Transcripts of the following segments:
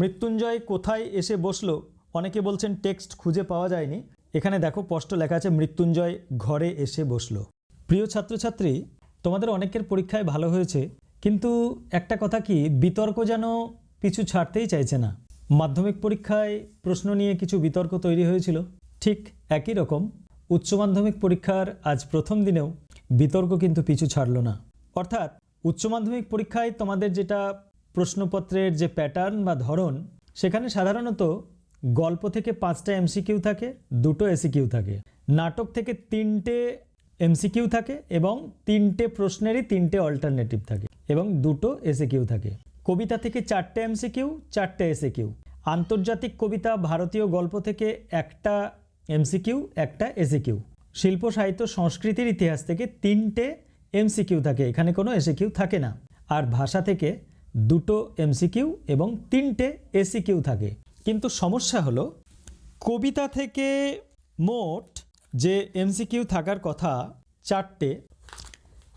মৃত্যুঞ্জয় কোথায় এসে বসল? অনেকে বলছেন টেক্সট খুঁজে পাওয়া যায়নি। এখানে দেখো স্পষ্ট লেখা আছে, মৃত্যুঞ্জয় ঘরে এসে বসল। প্রিয় ছাত্রছাত্রী, তোমাদের অনেকের পরীক্ষায় ভালো হয়েছে, কিন্তু একটা কথা কি, বিতর্ক যেন পিছু ছাড়তেই চাইছে না। মাধ্যমিক পরীক্ষায় প্রশ্ন নিয়ে কিছু বিতর্ক তৈরি হয়েছিল। ঠিক একই রকম, উচ্চ মাধ্যমিক পরীক্ষার আজ প্রথম দিনেও বিতর্ক কিন্তু পিছু ছাড়লো না। অর্থাৎ, উচ্চ মাধ্যমিক পরীক্ষায় তোমাদের যেটা প্রশ্নপত্রের যে প্যাটার্ন বা ধরন, সেখানে সাধারণত গল্প থেকে পাঁচটা এমসিকিউ থাকে, দুটো এসিকিউ থাকে। নাটক থেকে তিনটে এমসিকিউ থাকে এবং তিনটে প্রশ্নেরই তিনটে অল্টারনেটিভ থাকে এবং দুটো এসিকিউ থাকে। কবিতা থেকে চারটে এমসিকিউ চারটে এসিকিউ আন্তর্জাতিক কবিতা ভারতীয় গল্প থেকে একটা এমসিকিউ একটা এসিকিউ শিল্প, সাহিত্য, সংস্কৃতির ইতিহাস থেকে তিনটে এমসিকিউ থাকে, এখানে কোনো এসিকিউ থাকে না। আর ভাষা থেকে দুটো এমসিকিউ এবং তিনটে এসিকিউ থাকে। কিন্তু সমস্যা হলো, কবিতা থেকে মোট যে এমসিকিউ থাকার কথা চারটে,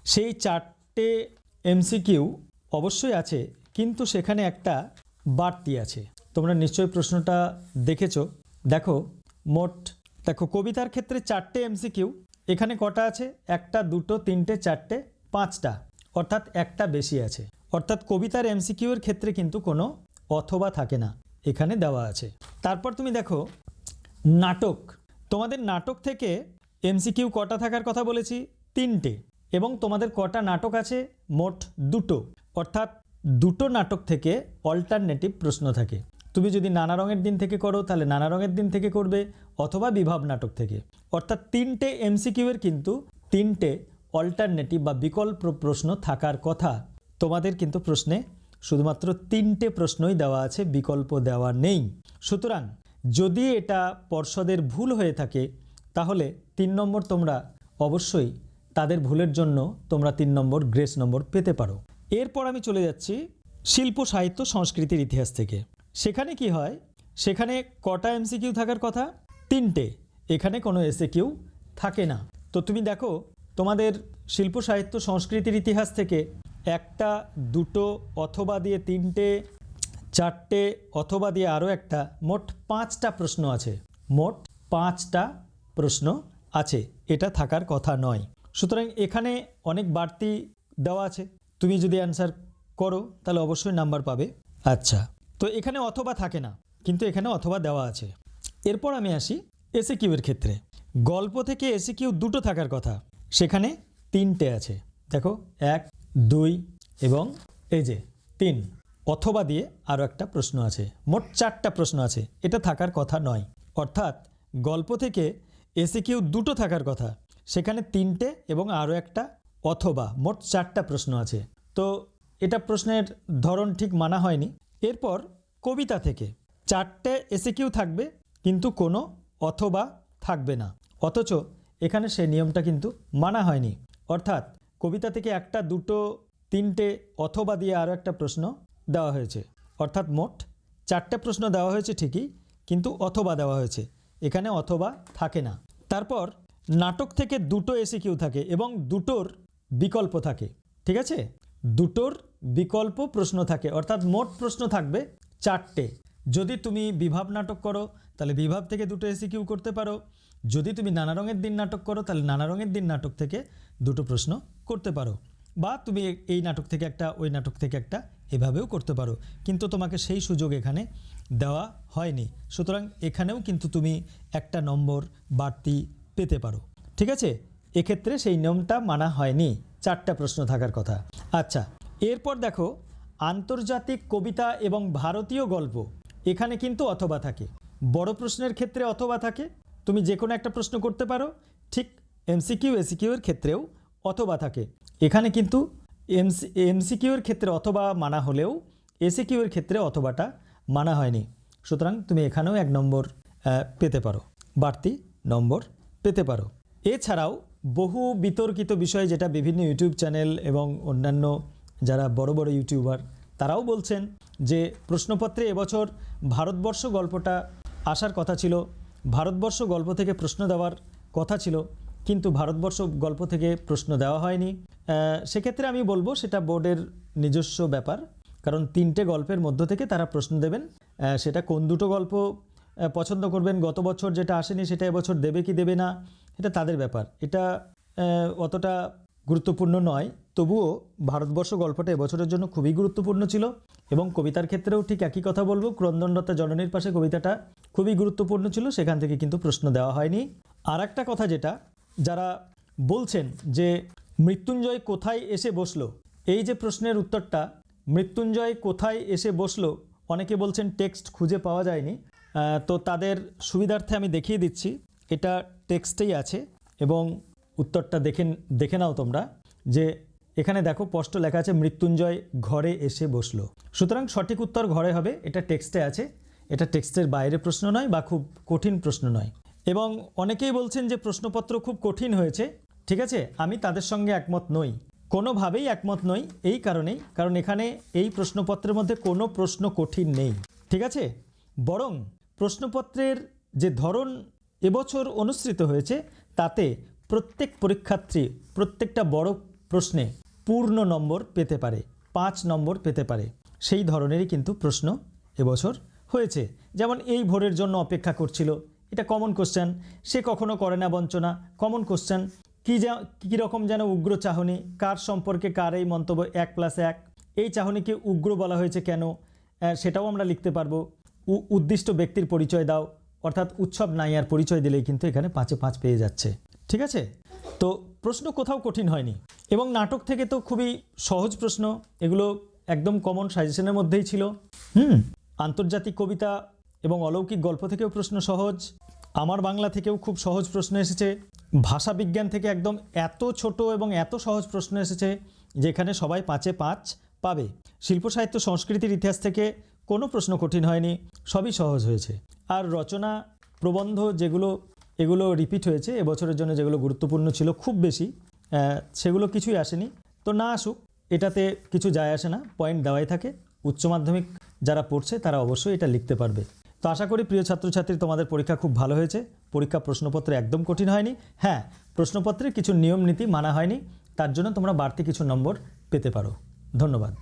সেই চারটে এমসিকিউ অবশ্যই আছে, কিন্তু সেখানে একটা বাড়তি আছে। তোমরা নিশ্চয়ই প্রশ্নটা দেখেছ। দেখো, মোট, দেখো, কবিতার ক্ষেত্রে চারটে এমসিকিউ এখানে কটা আছে? একটা, দুটো, তিনটে, চারটে, পাঁচটা। অর্থাৎ একটা বেশি আছে। অর্থাৎ কবিতার এমসিকিউ এর ক্ষেত্রে কিন্তু কোনো অথবা থাকে না। এখানে দেওয়া আছে। তারপর তুমি দেখো, নাটক। তোমাদের নাটক থেকে এমসিকিউ কটা থাকার কথা বলেছি? তিনটে। এবং তোমাদের কটা নাটক আছে? মোট দুটো। অর্থাৎ দুটো নাটক থেকে অল্টারনেটিভ প্রশ্ন থাকে। তুমি যদি নানা রঙের দিন থেকে করো, তাহলে নানা রঙের দিন থেকে করবে অথবা বিভাব নাটক থেকে। অর্থাৎ তিনটে এমসিকিউ এর কিন্তু তিনটে অল্টারনেটিভ বা বিকল্প প্রশ্ন থাকার কথা তোমাদের কিন্তু প্রশ্নে শুধুমাত্র তিনটে প্রশ্নই দেওয়া আছে, বিকল্প দেওয়া নেই। সুতরাং যদি এটা পর্ষদের ভুল হয়ে থাকে, তাহলে তিন নম্বর তোমরা অবশ্যই তাদের ভুলের জন্য তোমরা তিন নম্বর গ্রেস নম্বর পেতে পারো। এরপর আমি চলে যাচ্ছি শিল্প, সাহিত্য, সংস্কৃতির ইতিহাস থেকে। সেখানে কি হয়? সেখানে কটা এমসিকিউ থাকার কথা? তিনটে। এখানে কোনো এসে কিউ থাকে না। তো তুমি দেখো, তোমাদের শিল্প, সাহিত্য, সংস্কৃতির ইতিহাস থেকে একটা, দুটো অথবা দিয়ে তিনটে, চারটে অথবা দিয়ে আরও একটা, মোট পাঁচটা প্রশ্ন আছে। মোট পাঁচটা প্রশ্ন আছে। এটা থাকার কথা নয়। সুতরাং এখানে অনেক বাড়তি দেওয়া আছে। তুমি যদি অ্যান্সার করো, তাহলে অবশ্যই নাম্বার পাবে। আচ্ছা তো এখানে অথবা থাকে না, কিন্তু এখানে অথবা দেওয়া আছে। এরপর আমি আসি এসে কিউয়ের ক্ষেত্রে। গল্প থেকে এসে কিউ দুটো থাকার কথা। সেখানে তিনটে আছে। দেখো, এক দুই এবং এই যে তিন। অথবা দিয়ে আরও একটা প্রশ্ন আছে। মোট চারটা প্রশ্ন আছে। এটা থাকার কথা নয়। অর্থাৎ গল্প থেকে এসে কিউ দুটো থাকার কথা। সেখানে তিনটে এবং আরও একটা অথবা মোট চারটা প্রশ্ন আছে। তো এটা প্রশ্নের ধরন ঠিক মানা হয়নি। এরপর কবিতা থেকে। চারটে এসে কিউ থাকবে, কিন্তু কোনো অথবা থাকবে না। অথচ এখানে সেই নিয়মটা কিন্তু মানা হয়নি। অর্থাৎ কবিতা থেকে একটা, দুটো, তিনটে অথবা দিয়ে আরও একটা প্রশ্ন দেওয়া হয়েছে। অর্থাৎ মোট চারটে প্রশ্ন দেওয়া হয়েছে ঠিকই, কিন্তু অথবা দেওয়া হয়েছে। এখানে অথবা থাকে না। তারপর নাটক থেকে দুটো এসি কিউ থাকে এবং দুটোর বিকল্প থাকে। ঠিক আছে? দুটোর বিকল্প প্রশ্ন থাকে। অর্থাৎ মোট প্রশ্ন থাকবে চারটে। যদি তুমি বিভাব নাটক করো, তাহলে বিভাব থেকে দুটো এসি কিউ করতে পারো। যদি তুমি নানা রঙের দিন নাটক করো, তাহলে নানা রঙের দিন নাটক থেকে দুটো প্রশ্ন করতে পারো। বা তুমি এই নাটক থেকে একটা, ওই নাটক থেকে একটা এভাবেও করতে পারো। কিন্তু তোমাকে সেই সুযোগ এখানে দেওয়া হয়নি। সুতরাং এখানেও কিন্তু তুমি একটা নম্বর বাড়তি পেতে পারো। ঠিক আছে? এক্ষেত্রে সেই নিয়মটা মানা হয়নি। চারটা প্রশ্ন থাকার কথা। আচ্ছা এরপর দেখো, আন্তর্জাতিক কবিতা এবং ভারতীয় গল্প। এখানে কিন্তু অথবা থাকে। বড় প্রশ্নের ক্ষেত্রে অথবা থাকে। তুমি যে কোনো একটা প্রশ্ন করতে পারো। ঠিক এমসিকিউ, এসিকিউ এর ক্ষেত্রেও অথবা থাকে। এখানে কিন্তু এমসি এমসিকিউ এর ক্ষেত্রে অথবা মানা হলেও এসিকিউ এর ক্ষেত্রে অথবাটা মানা হয়নি। সুতরাং তুমি এখানেও এক নম্বর পেতে পারো। বাড়তি নম্বর পেতে পারো। এছাড়াও বহু বিতর্কিত বিষয় যেটা বিভিন্ন ইউটিউব চ্যানেল এবং অন্যান্য যারা বড় বড় ইউটিউবার, তারাও বলছেন যে প্রশ্নপত্রে এবছর ভারতবর্ষ গল্পটা আসার কথা ছিল। ভারতবর্ষ গল্প থেকে প্রশ্ন দেওয়ার কথা ছিল। কিন্তু ভারতবর্ষ গল্প থেকে প্রশ্ন দেওয়া হয়নি। সেক্ষেত্রে আমি বলব সেটা বোর্ডের নিজস্ব ব্যাপার, কারণ তিনটে গল্পের মধ্য থেকে তারা প্রশ্ন দেবেন। সেটা কোন দুটো গল্প পছন্দ করবেন, গত বছর যেটা আসেনি সেটা এবছর দেবে কি দেবে না, এটা তাদের ব্যাপার। এটা অতটা গুরুত্বপূর্ণ নয়, তবুও ভারতবর্ষ গল্পটা এবছরের জন্য খুবই গুরুত্বপূর্ণ ছিল এবং কবিতার ক্ষেত্রেও ঠিক একই কথা বলব, ক্রন্দনরতা জননীর পাশে কবিতাটা খুবই গুরুত্বপূর্ণ ছিল, সেখান থেকে কিন্তু প্রশ্ন দেওয়া হয়নি। আর একটা কথা যেটা যারা বলছেন যে মৃত্যুঞ্জয় কোথায় এসে বসল? এই যে প্রশ্নের উত্তরটা, মৃত্যুঞ্জয় কোথায় এসে বসল? অনেকে বলছেন টেক্সট খুঁজে পাওয়া যায়নি। তো তাদের সুবিধার্থে আমি দেখিয়ে দিচ্ছি। এটা টেক্সটেই আছে এবং উত্তরটা দেখে দেখে নাও তোমরা যে এখানে দেখো, স্পষ্ট লেখা আছে, মৃত্যুঞ্জয় ঘরে এসে বসল। সুতরাং সঠিক উত্তর ঘরে হবে, এটা টেক্সটে আছে। এটা টেক্সটের বাইরে প্রশ্ন নয় বা খুব কঠিন প্রশ্ন নয়। এবং অনেকেই বলছেন যে প্রশ্নপত্র খুব কঠিন হয়েছে। ঠিক আছে, আমি তাদের সঙ্গে একমত নই। কোনোভাবেই একমত নই এই কারণেই, কারণ এখানে এই প্রশ্নপত্রের মধ্যে কোনো প্রশ্ন কঠিন নেই। ঠিক আছে? বরং প্রশ্নপত্রের যে ধরন এবছর অনুসৃত হয়েছে, তাতে প্রত্যেক পরীক্ষার্থী প্রত্যেকটা বড় প্রশ্নে পূর্ণ নম্বর পেতে পারে, পাঁচ নম্বর পেতে পারে। সেই ধরনেরই কিন্তু প্রশ্ন এবছর হয়েছে। যেমন এই ভোরের জন্য অপেক্ষা করছিল এটা কমন কোশ্চেন সে কখনো করে না বঞ্চনা। কমন কোশ্চেন কী যা, কী রকম যেন উগ্র চাহনি, কার সম্পর্কে কার এই মন্তব্য এক প্লাস এক? এই চাহনিকে উগ্র বলা হয়েছে কেন? সেটাও আমরা লিখতে পারব। উদ্দিষ্ট ব্যক্তির পরিচয় দাও। অর্থাৎ উৎসব নাইয়ার পরিচয় দিলেই কিন্তু এখানে পাঁচে পাঁচ পেয়ে যাচ্ছে। ঠিক আছে? তো প্রশ্ন কোথাও কঠিন হয়নি। এবং নাটক থেকে তো খুবই সহজ প্রশ্ন। এগুলো একদম কমন সাজেশনের মধ্যেই ছিল। হুম, আন্তর্জাতিক কবিতা এবং অলৌকিক গল্প থেকেও প্রশ্ন সহজ। আমার বাংলা থেকেও খুব সহজ প্রশ্ন এসেছে। ভাষা বিজ্ঞান থেকে একদম এত ছোট এবং এত সহজ প্রশ্ন এসেছে যেখানে সবাই পাঁচে পাঁচ পাবে। শিল্প, সাহিত্য, সংস্কৃতির ইতিহাস থেকে কোনো প্রশ্ন কঠিন হয়নি, সবই সহজ হয়েছে। আর রচনা, প্রবন্ধ যেগুলো, এগুলো রিপিট হয়েছে, এবছরের জন্য যেগুলো গুরুত্বপূর্ণ ছিল খুব বেশি সেগুলো কিছুই আসেনি। তো না আসুক, এটাতে কিছু যায় আসে না পয়েন্ট দেওয়াই থাকে। উচ্চ মাধ্যমিক যারা পড়ছে তারা অবশ্যই এটা লিখতে পারবে। তো আশা করি প্রিয় ছাত্রছাত্রী, তোমাদের পরীক্ষা খুব ভালো হয়েছে। পরীক্ষা প্রশ্নপত্র একদম কঠিন হয়নি। হ্যাঁ প্রশ্নপত্রে কিছু নিয়ম নীতি মানা হয়নি। তার জন্য তোমরা বাড়তি কিছু নম্বর পেতে পারো। ধন্যবাদ।